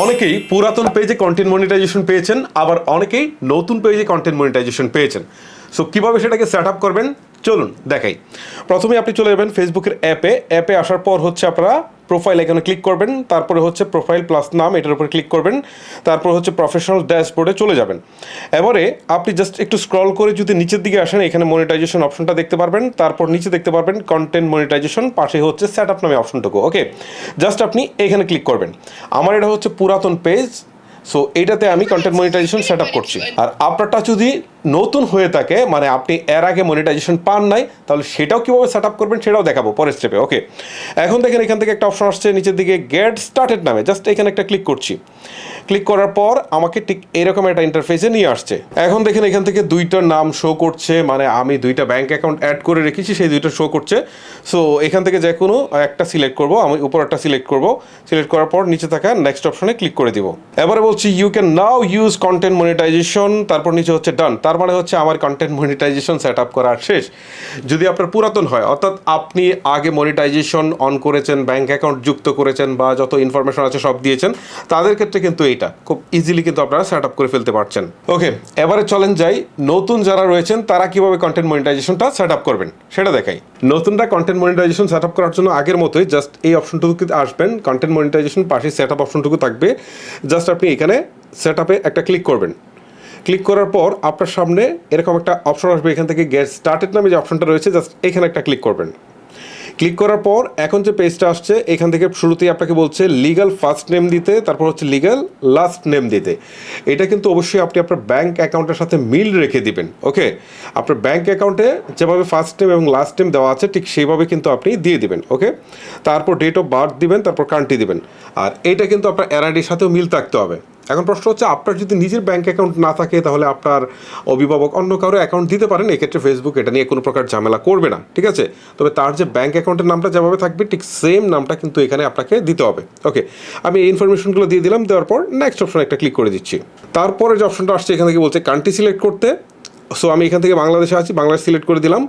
অনেকেই পুরাতন পেজে কন্টেন্ট মনিটাইজেশন পেয়েছেন, আবার অনেকেই নতুন পেজে কন্টেন্ট মনিটাইজেশন পেয়েছেন। সো কীভাবে সেটাকে সেট আপ করবেন? চলুন দেখাই। প্রথমে আপনি চলে যাবেন ফেসবুকের অ্যাপে অ্যাপে আসার পর হচ্ছে আপনারা প্রোফাইল এখানে ক্লিক করবেন? তারপরে হচ্ছে প্রোফাইল প্লাস নাম, এটার উপর ক্লিক করবেন। তারপর হচ্ছে প্রফেশনাল ড্যাশবোর্ডে চলে যাবেন। এবারে আপনি জাস্ট একটু স্ক্রল করে যদি নিচের দিকে আসেন, এখানে মনিটাইজেশন অপশনটা দেখতে পারবেন। তারপর নিচে দেখতে পারবেন কন্টেন্ট মনিটাইজেশন পাশে হচ্ছে সেট আপ নামে অপশনটুকু ওকে জাস্ট আপনি এখানে ক্লিক করবেন। আমার এটা হচ্ছে পুরাতন পেজ সো এটাতে আমি কন্টেন্ট মনিটাইজেশন সেট আপ করছি। আর আপনারটা যদি নতুন হয়ে থাকে মানে আপনি এর আগে মনিটাইজেশন পান নাই, তাহলে সেটাও কীভাবে সেট আপ করবেন সেটাও দেখাবো পরের স্টেপে ওকে এখন দেখেন এখান থেকে একটা অপশন আসছে, নিচের দিকে গেট স্টার্টেড নামে। জাস্ট এখানে একটা ক্লিক করছি। ক্লিক করার পর আমাকে ঠিক এরকম একটা ইন্টারফেসে নিয়ে আসছে। এখন দেখেন এখান থেকে দুইটা নাম শো করছে মানে আমি দুইটা ব্যাংক অ্যাকাউন্ট অ্যাড করে রেখেছি, সেই দুইটা শো করছে। সো এখান থেকে যে কোনো একটা সিলেক্ট করব, আমি উপর একটা সিলেক্ট করব। সিলেক্ট করার পর নিচে থাকা নেক্সট অপশনে ক্লিক করে দিব। এবারে বলছি you can now use content monetization তারপর নিচে হচ্ছে ডান তার মানে হচ্ছে আমার কন্টেন্ট মনিটাইজেশন সেট আপ করার শেষ। যদি আপনার পুরাতন হয়, অর্থাৎ আপনি আগে মনিটাইজেশন অন করেছেন ব্যাংক অ্যাকাউন্ট যুক্ত করেছেন বা যত ইনফরমেশন আছে সব দিয়েছেন, তাদের ক্ষেত্রে কিন্তু এইটা। খুব ইজিলি কিন্তু আপনারা সেট আপ করে ফেলতে পারছেন। ওকে এবারে চলেন যাই। নতুন যারা রয়েছেন, তারা কীভাবে কন্টেন্ট মনিটাইজেশনটা সেট আপ করবেন? সেটা দেখাই। নতুনরা কন্টেন্ট মনিটাইজেশন সেট আপ করার জন্য আগের মতোই জাস্ট এই অপশনটুকু আসবেন। কন্টেন্ট মনিটাইজেশন পাশে সেট আপ অপশনটুকু থাকবে। জাস্ট আপনি এখানে সেট আপে একটা ক্লিক করবেন। ক্লিক করার পর আপনার সামনে এরকম একটা অপশন আসবে। এখান থেকে গেট স্টার্টেড নামে যে অপশনটা রয়েছে জাস্ট এখানে একটা ক্লিক করবেন। ক্লিক করার পর এখন যে পেজটা আসছে, এখান থেকে শুরুতেই আপনাকে বলছে লিগাল ফার্স্ট নেম দিতে, তারপর হচ্ছে লিগাল লাস্ট নেম দিতে। এটা কিন্তু অবশ্যই আপনি আপনার ব্যাঙ্ক অ্যাকাউন্টের সাথে মিল রেখে দিবেন ওকে আপনার ব্যাঙ্ক অ্যাকাউন্টে যেভাবে ফার্স্ট নেম এবং লাস্ট নেম দেওয়া আছে, ঠিক সেইভাবে কিন্তু আপনি দিয়ে দিবেন ওকে তারপর ডেট অফ বার্থ দিবেন, তারপর কান্ট্রি দিবেন। আর এইটা কিন্তু আপনার এনআইডির সাথেও মিল থাকতে হবে। এখন প্রশ্ন হচ্ছে, আপনার যদি নিজের ব্যাঙ্ক অ্যাকাউন্ট না থাকে, তাহলে আপনার অভিভাবক অন্য কারও অ্যাকাউন্ট দিতে পারেন। এক্ষেত্রে ফেসবুক এটা নিয়ে কোনো প্রকার ঝামেলা করবে না, ঠিক আছে? তবে তার যে ব্যাঙ্ক অ্যাকাউন্টের নামটা যেভাবে থাকবে, ঠিক সেম নামটা কিন্তু এখানে আপনাকে দিতে হবে। ওকে আমি এই ইনফরমেশনগুলো দিয়ে দিলাম, দেওয়ার পর নেক্সট অপশন একটা ক্লিক করে দিচ্ছি। তারপরে যে অপশনটা আসছে, এখানে থেকে বলছে কান্ট্রি সিলেক্ট করতে। সো আমি এখান থেকে বাংলাদেশে আছি বাংলাদেশ সিলেক্ট করে দিলাম।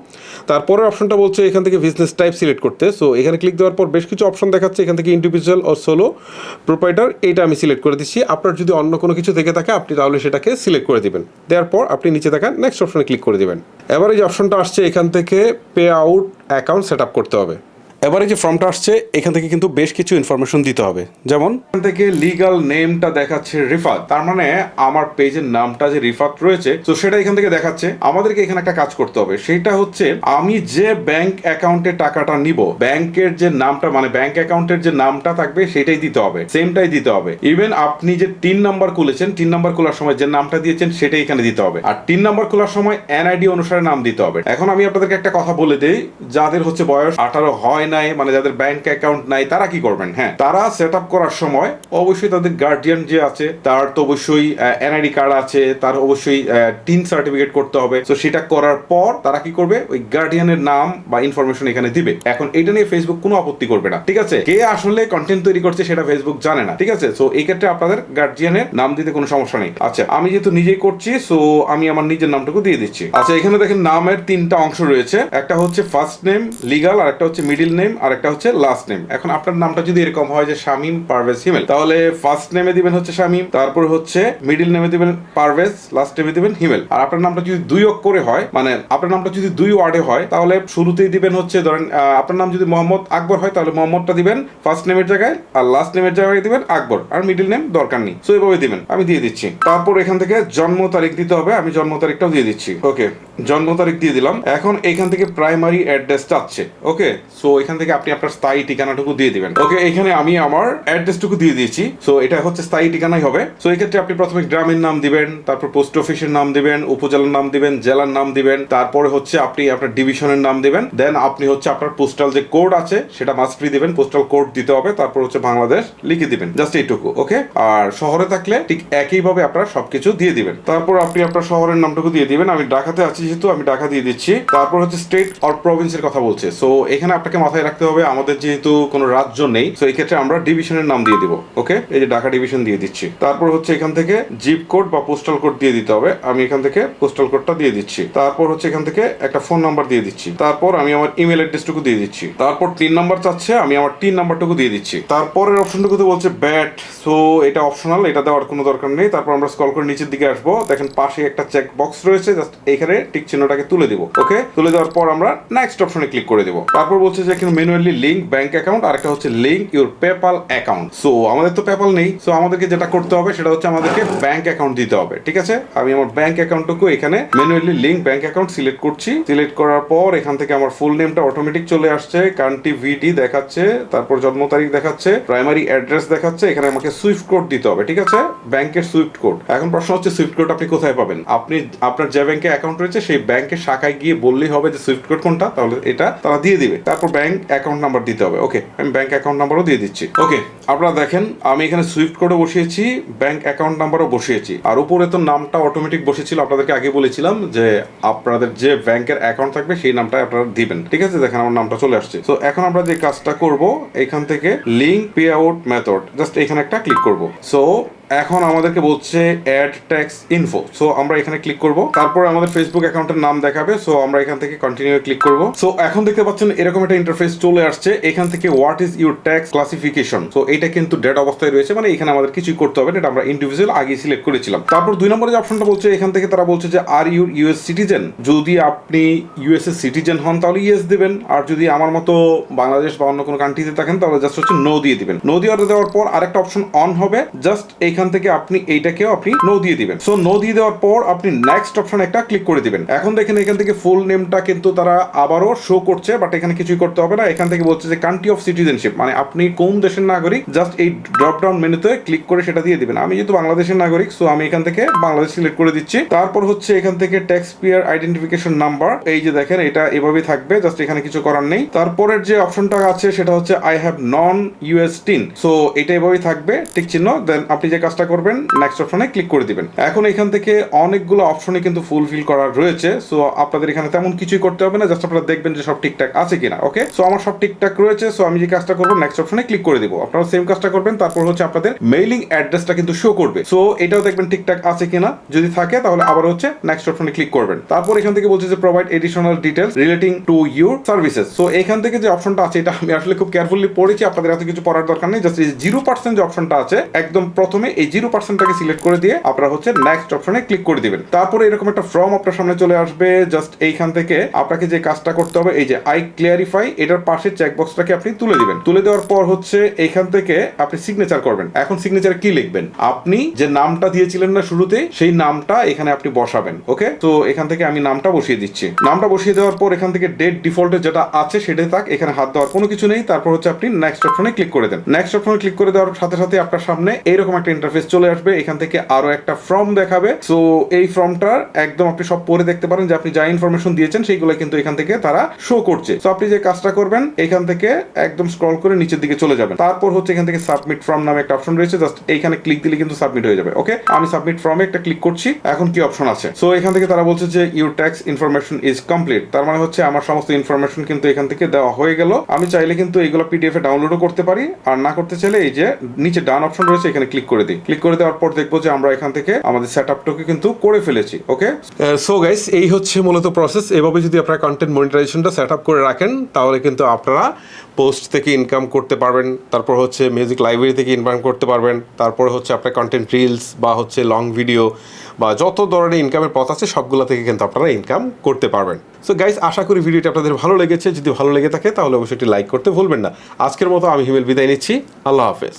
তারপরের অপশনটা বলছে এখান থেকে বিজনেস টাইপ সিলেক্ট করতে। সো এখানে ক্লিক দেওয়ার পর বেশ কিছু অপশন দেখাচ্ছে। এখান থেকে ইন্ডিভিজুয়াল ও সোলো প্রোপাইটার এইটা আমি সিলেক্ট করে দিচ্ছি। আপনার যদি অন্য কোনো কিছু থেকে থাকে, আপনি তাহলে সেটাকে সিলেক্ট করে দেবেন। দেওয়ার পর আপনি নিচে থাকা নেক্সট অপশনে ক্লিক করে দেবেন। এবার যে অপশনটা আসছে, এখান থেকে pay out account set up করতে হবে। এবারে যে ফর্মটা আসছে, এখান থেকে কিন্তু বেশ কিছু ইনফরমেশন দিতে হবে। যেমন, এখান থেকে লিগাল নেমটা দেখাচ্ছে রিফাত। তার মানে আমার পেজের নামটা যে রিফাত রয়েছে, তো সেটা এখান থেকে দেখাচ্ছে। আমাদেরকে এখানে একটা কাজ করতে হবে। সেটা হচ্ছে, আমি যে ব্যাংক অ্যাকাউন্টে টাকাটা নিব, ব্যাংকের যে নামটা মানে ব্যাংক অ্যাকাউন্টের যে নামটা থাকবে, সেটাই দিতে হবে। সেমটাই দিতে হবে। ইভেন আপনি যে তিন নাম্বার খুলেছেন, তিন নাম্বার খোলার সময় যে নামটা দিয়েছেন, সেটাই এখানে দিতে হবে। আর তিন নাম্বার খোলার সময় এনআইডি অনুসারে নাম দিতে হবে। এখন আমি আপনাদেরকে একটা কথা বলে দিই, যাদের হচ্ছে বয়স আঠারো হয় নাই মানে যাদের ব্যাংক অ্যাকাউন্ট নাই, তারা কি করবেন? হ্যাঁ তারা সেট আপ করার সময় অবশ্যই তাদের গার্ডিয়ান যে আছে, তার তো অবশ্যই এনআইডি কার্ড আছে, তার অবশ্যই টিন সার্টিফিকেট করতে হবে। তো সেটা করার পর তারা কি করবে? ওই গার্ডিয়ানের নাম বা ইনফরমেশন এখানে দিবে। এখন এটা নিয়ে ফেসবুক কোনো আপত্তি করবে না, ঠিক আছে? কে আসলে কন্টেন্ট তৈরি করছে সেটা ফেসবুক জানে না, ঠিক আছে? সো এই ক্ষেত্রে আপনাদের গার্ডিয়ানের নাম দিতে কোনো সমস্যা নেই। আচ্ছা আমি যেহেতু নিজেই করছি সো আমি আমার নিজের নামটুকু দিয়ে দিচ্ছি। আচ্ছা এখানে দেখেন নামের তিনটা অংশ রয়েছে। একটা হচ্ছে ফার্স্ট নেম লিগাল আর একটা হচ্ছে মিডিল নেম আর একটা হচ্ছে লাস্ট নেম এখন আপনার নামটা যদি এরকম হয় যে শামিম পারভেজ হিমেল, তাহলে ফার্স্ট নেমে দিবেন হচ্ছে শামিম, তারপর হচ্ছে মিডিল নেমে দিবেন পারভেজ লাস্ট নেমে দিবেন হিমেল। আর আপনার নামটা যদি দুই অক্ষরে হয় মানে আপনার নামটা যদি দুই ওয়ার্ডে হয়, তাহলে শুরুতেই দিবেন হচ্ছে ধরেন আপনার নাম যদি মোহাম্মদ আকবর হয়, তাহলে মোহাম্মদটা দিবেন ফার্স্ট নেমের জায়গায় আর লাস্ট নেমের জায়গায় দিবেন আকবর। আর মিডিল নেম দরকার নেই। সো এইভাবে দিবেন। আমি দিয়ে দিচ্ছি। তারপর এখান থেকে জন্ম তারিখ দিতে হবে। আমি জন্ম তারিখটাও দিয়ে দিচ্ছি। ওকে জন্ম তারিখ দিয়ে দিলাম। এখন এখান থেকে প্রাইমারি অ্যাড্রেস চাচ্ছে। ওকে সো এখান থেকে আপনি আপনার স্থায়ী ঠিকানাটুকু দিয়ে দিবেন। ওকে এখানে আমি আমার অ্যাড্রেসটুকু দিয়ে দিয়েছি। সো এটা হচ্ছে স্থায়ী ঠিকানাই হবে। সো এই ক্ষেত্রে আপনি প্রথমে গ্রামের নাম দিবেন, তারপর পোস্ট অফিসের নাম দিবেন, উপজেলার নাম দিবেন, জেলার নাম দিবেন, তারপরে হচ্ছে আপনি আপনার ডিভিশনের নাম দিবেন দেন আপনি হচ্ছে আপনার পোস্টাল যে কোড আছে, সেটা মাস্ট বি দিবেন পোস্টাল কোড দিতে হবে, তারপর হচ্ছে বাংলাদেশ লিখে দিবেন জাস্ট এইটুকু ওকে আর শহরে থাকলে ঠিক একইভাবে আপনারা সবকিছু দিয়ে দিবেন। তারপর আপনি আপনার শহরের নামটুকু দিয়ে দিবেন। আমি ঢাকাতে আছি যেহেতু, আমি ঢাকা দিয়ে দিচ্ছি। তারপর হচ্ছে স্টেট আর প্রভিন্সের কথা বলছে। সো এখানে আপনাকে মাথায় মাথায় রাখতে হবে, আমাদের যেহেতু কোনো রাজ্য নেই তো এই ক্ষেত্রে আমরা ডিভিশনের নাম দিয়ে দিব ওকে এই যে ঢাকা ডিভিশন দিয়ে দিচ্ছি। তারপর হচ্ছে এখান থেকে জিপ কোড বা পোস্টাল কোড দিয়ে দিতে হবে, আমি এখান থেকে পোস্টাল কোডটা দিয়ে দিচ্ছি। তারপর হচ্ছে এখান থেকে একটা ফোন নাম্বার দিয়ে দিচ্ছি। তারপর আমি আমার ইমেল অ্যাড্রেসটুকু দিয়ে দিচ্ছি। তারপর তিন নাম্বার চাচ্ছে, আমি আমার তিন নাম্বারটুকু দিয়ে দিচ্ছি। তারপরের অপশনটুকুতে বলছে ব্যাট সো এটা অপশনাল এটা দেওয়ার কোনো দরকার নেই। তারপর আমরা স্কল করে নিচের দিকে আসব। দেখেন পাশে একটা চেক বক্স রয়েছে জাস্ট এখানে টিক চিহ্নটাকে তুলে দিব ওকে তুলে দেওয়ার পর আমরা নেক্সট অপশনে ক্লিক করে দেবো। তারপর বলছে যে এখানে ম্যানুয়ালি লিঙ্ক ব্যাংক অ্যাকাউন্ট আর একটা হচ্ছে link your PayPal account so আমাদের তো পেপাল নেই। সো আমাদেরকে যেটা করতে হবে, সেটা হচ্ছে আমাদেরকে ব্যাংক অ্যাকাউন্ট দিতে হবে। ঠিক আছে? আমি আমার ব্যাংক অ্যাকাউন্টটুকু এখানে manually link bank account select করছি। সিলেক্ট করার পর এখান থেকে আমার ফুল নেমটা অটোমেটিক চলে আসছে। কান্ট্রি ভিডি দেখাচ্ছে, তারপর জন্ম তারিখ দেখাচ্ছে প্রাইমারি অ্যাড্রেস দেখাচ্ছে। এখানে আমাকে সুইফট কোড দিতে হবে, ঠিক আছে? ব্যাংকের সুইফট কোড এখন প্রশ্ন হচ্ছে সুইফট কোড আপনি কোথায় পাবেন? আপনি, আপনার যে ব্যাংকে অ্যাকাউন্ট রয়েছে, সেই ব্যাংকের শাখায় গিয়ে বললেই হবে যে সুইফট কোড কোনটা, তাহলে এটা তারা দিয়ে দিবে। তারপর ব্যাংক অ্যাকাউন্ট নাম্বার দিতে হবে। ওকে আমি ব্যাংক অ্যাকাউন্ট নাম্বারও দিয়ে দিচ্ছি। ওকে আপনারা দেখেন, আমি এখানে সুইফট কোডও বসিয়েছি ব্যাংক অ্যাকাউন্ট নাম্বারও বসিয়েছি। আর উপরে তো নামটা অটোমেটিক বসেছিল, আপনাদেরকে আগে বলেছিলাম যে আপনাদের যে ব্যাংকের অ্যাকাউন্ট থাকবে, সেই নামটা আপনারা দিবেন। ঠিক আছে, দেখেন আমার নামটা চলে আসছে। তো এখন আমরা যে কাজটা করব, এখান থেকে link pay out method just এখানে একটা ক্লিক করব। সো এখন আমাদেরকে বলছে অ্যাড ট্যাক্স ইনফো সো আমরা এখানে ক্লিক করব। তারপর আমাদের ফেসবুক অ্যাকাউন্টের নাম দেখাবে। সো আমরা এখান থেকে কন্টিনিউ ক্লিক করব। সো এখন দেখতে পাচ্ছেন এরকম একটা ইন্টারফেস চলে আসছে। এখান থেকে what is your tax classification so এটা কিন্তু ডেট অবস্থায় রয়েছে। মানে এখানে আমাদের কিছুই করতে হবে এটা আমরা ইন্ডিভিজুয়াল আগে সিলেক্ট করেছিলাম। তারপর দুই নম্বরে যে অপশনটা বলছে, এখান থেকে তারা বলছে যে আর ইউর ইউএস সিটিজেন যদি আপনি ইউএস এর সিটিজেন হন, তাহলে ইয়েস দিবেন। আর যদি আমার মতো বাংলাদেশ বা অন্য কোনো কান্ট্রিতে থাকেন, তাহলে জাস্ট হচ্ছে নো দিয়ে দিবেন। নো দিয়ে দেওয়ার পর আরেকটা অপশন অন হবে। জাস্ট এইখান থেকে আপনি এইটাকেও আপনি নো দিয়ে দিবেন। সো নো দিয়ে দেওয়ার পর আপনি নেক্সট অপশন একটা ক্লিক করে দিবেন। এখন দেখেন এখান থেকে ফুল নেমটা কিন্তু তারা আবারও শো করছে বাট এখানে কিছুই করতে হবে না। এখান থেকে বলছে যে কান্ট্রি অফ সিটিজেনশিপ মানে আপনি কোন দেশের নাগরিক জাস্ট এই ড্রপ ডাউন মেনুতে ক্লিক করে সেটা দিয়ে দিবেন। আমি যেহেতু বাংলাদেশের নাগরিক সো আমি এখান থেকে বাংলাদেশ সিলেক্ট করে দিচ্ছি। তারপর হচ্ছে এখান থেকে ট্যাক্স পেয়ার আইডেন্টিফিকেশন নাম্বার এই যে দেখেন, এটা এভাবেই থাকবে জাস্ট এখানে কিছু করার নেই। তারপরের যে অপশনটা আছে, সেটা হচ্ছে I have non US TIN so এটা এভাবেই থাকবে, ঠিক চিহ্ন। দেন আপনি যে কাজটা করবেন নেক্সট অপশনে ক্লিক করে দিবেন। এখন এখান থেকে অনেকগুলো অপশনে কিন্তু ফুলফিল করা রয়েছে সো আপনাদের এখানে তেমন কিছুই করতে হবে না জাস্ট আপনারা দেখবেন যে সব ঠিকঠাক আছে কিনা ওকে সো আমার সব ঠিকঠাক রয়েছে সো আমি যে কাজটা করব নেক্সট অপশনে ক্লিক করে দিব। আপনারা সেম কাজটা করবেন, তারপর হচ্ছে আপনাদের মেইলিং অ্যাড্রেসটা কিন্তু শো করবে। সো এটাও দেখবেন ঠিকঠাক আছে কিনা, যদি থাকে তাহলে আবার হচ্ছে নেক্সট অপশনে ক্লিক করবেন। তারপর এখান থেকে বলছে যে provide additional details relating to your services so এখান থেকে যে অপশনটা আছে, এটা আমি আসলে খুব কেয়ারফুলি পড়েছি, আপনাদের এত কিছু পড়ার দরকার নেই জাস্ট জিরো পার্সেন্ট যে অপশনটা আছে, একদম প্রথমে এই জিরো পার্সেন্টটাকে সিলেক্ট করে দিয়ে আপনারা হচ্ছে নেক্সট অপশনে ক্লিক করে দিবেন। তারপরে এরকম একটা ফর্ম আপনার সামনে চলে আসবে জাস্ট এইখান থেকে আপনাকে যে কাজটা করতে হবে, এই যে আই ক্লিয়ারিফাই এটার পাশে চেকবক্সটাকে আপনি তুলে দিবেন। তুলে দেওয়ার পর হচ্ছে এইখান থেকে আপনি সিগনেচার করবেন। এখন সিগনেচার কি লিখবেন? আপনি যে নামটা দিয়েছিলেন না শুরুতে, সেই নামটা এখানে আপনি বসাবেন ওকে তো এখান থেকে আমি নামটা বসিয়ে দিচ্ছি। নামটা বসিয়ে দেওয়ার পর এখান থেকে ডেট ডিফল্টে যেটা আছে সেটাই থাক, এখানে হাত দেওয়ার কোনো কিছু নেই। তারপর হচ্ছে আপনি নেক্সট অপশনে ক্লিক করে দেন। নেক্সট অপশনে ক্লিক করে দেওয়ার সাথে সাথে আপনার সামনে এইরকম একটা ইন্টারফেস চলে আসবে, এখান থেকে আরও একটা ফর্ম দেখাবে। সো এই ফর্মটার একদম আপনি সব পড়ে দেখতে পারেন যে আপনি যা ইনফরমেশন দিয়েছেন, সেইগুলো কিন্তু এখান থেকে তারা শো করছে। সো আপনি যে কাজটা করবেন, এখান থেকে একদম স্ক্রল করে নিচের দিকে চলে যাবেন। তারপর হচ্ছে এখান থেকে সাবমিট ফর্ম নামে একটা অপশন রয়েছে জাস্ট এইখানে ক্লিক দিলে কিন্তু সাবমিট হয়ে যাবে ওকে আমি সাবমিট ফর্মে একটা ক্লিক করছি, এখন কি অপশন আছে? সো এখান থেকে তারা বলছে যে your tax information is complete তার মানে হচ্ছে আমার সমস্ত ইনফরমেশন কিন্তু এখান থেকে দেওয়া হয়ে গেল। আমি চাইলে কিন্তু এইগুলো পিডিএফ এ ডাউনলোডও করতে পারি, আর না করতে চাইলে এই যে নিচে ডান অপশন রয়েছে, এখানে ক্লিক করে দিই। ক্লিক করে দেওয়ার পর দেখব যে আমরা এখান থেকে আমাদের সেট আপটাকে কিন্তু করে ফেলেছি ওকে সো গাইস এই হচ্ছে মূলত প্রসেস এভাবে যদি আপনারা কন্টেন্ট মনিটাইজেশনটা সেট আপ করে রাখেন, তাহলে কিন্তু আপনারা পোস্ট থেকে ইনকাম করতে পারবেন, তারপর হচ্ছে মিউজিক লাইব্রেরি থেকে ইনকাম করতে পারবেন, তারপর হচ্ছে আপনার কন্টেন্ট রিলস বা হচ্ছে লং ভিডিও বা যত ধরনের ইনকামের পথ আছে, সবগুলো থেকে কিন্তু আপনারা ইনকাম করতে পারবেন। সো গাইস আশা করি ভিডিওটি আপনাদের ভালো লেগেছে। যদি ভালো লেগে থাকে, তাহলে অবশ্যই লাইক করতে ভুলবেন না। আজকের মতো আমি হিমেল বিদায় নিচ্ছি। আল্লাহ হাফেজ।